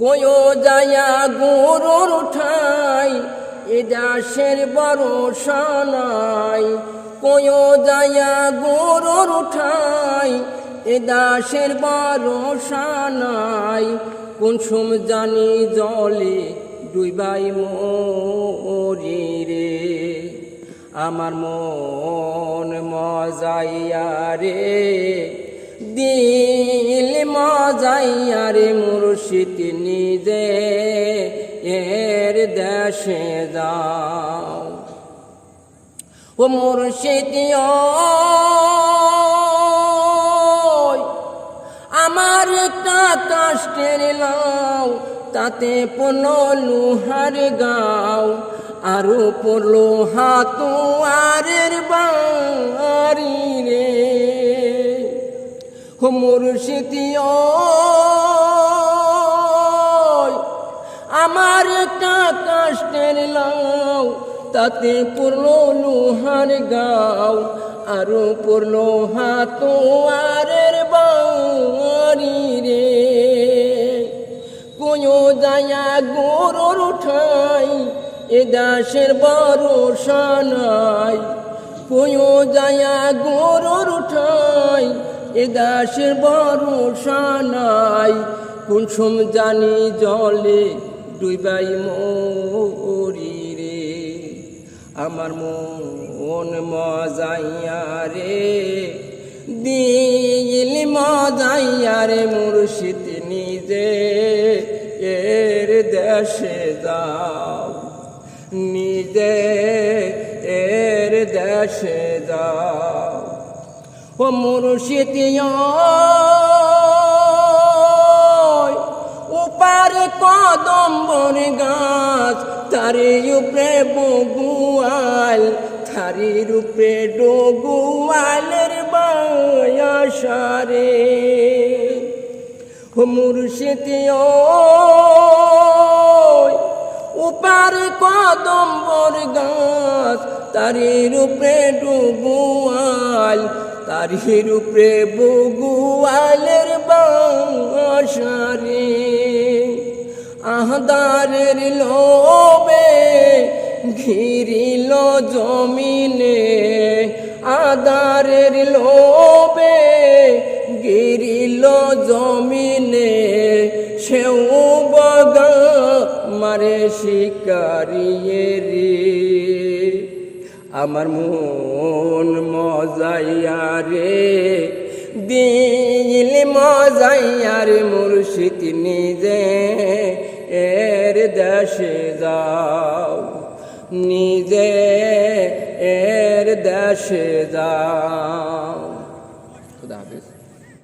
কয়ো যায়া গরুর ঠাই, এ দাসের ভরসা নাই। কয়ো যায়া গরুর ঠাই, এ দাসের ভরসা নাই। কোন সুম জানি জলে ডুইবাই মরি রে আমার মন মজাইয়া রে। দিল মজাইয়া রে মুর্শিদ নিজে এর দেশে যাও। ও আমার কাষ্টের লাও তাতে পড়ল লুহার গাও আরও পড়ল হাতুয়ারের বাড়ি। মুর্শিদিও। আমার একটা কাষ্টের লাও তাতে পড়ল লোহার গাও, আরও পড়ল হাতুয়ারের বাড়ি রে। কোয়ো যায়া গরুর ঠাই, এ দাসের ভরসা নাই। কোয়ো যায়া গরুর ঠাই এ দাসের ভরসা নাই। জানি জলে ডুবাই মরি রে। আমার মন মজাইয়া রে। দিল মজাইয়া রে মুর্শিদ নিজে। এর দেশে যাও। নিজে এর দেশে যাও। ও মুর্শিদ উপারে কদম্বর গাছ, তারি উপরে বগুয়াল থারির উপরে ডগুয়ালের বায়াসারে। ও মুর্শিদ উপারে কদম্বর গাছ তারির উপরে ডগুয়াল তারির উপরে বগুয়ালের বাসারে। আহদারের লোবে ঘিরিল জমিনে। আদারের লোবে গিরিল জমিনে। সেও বগা মারে শিকারিয়ে রে আমার মন মজাইয়া রে। দিল মজাইয়া রে মুর্শিদ নিজে, এর দেশে যাও। নিজে, এর দেশে যাও।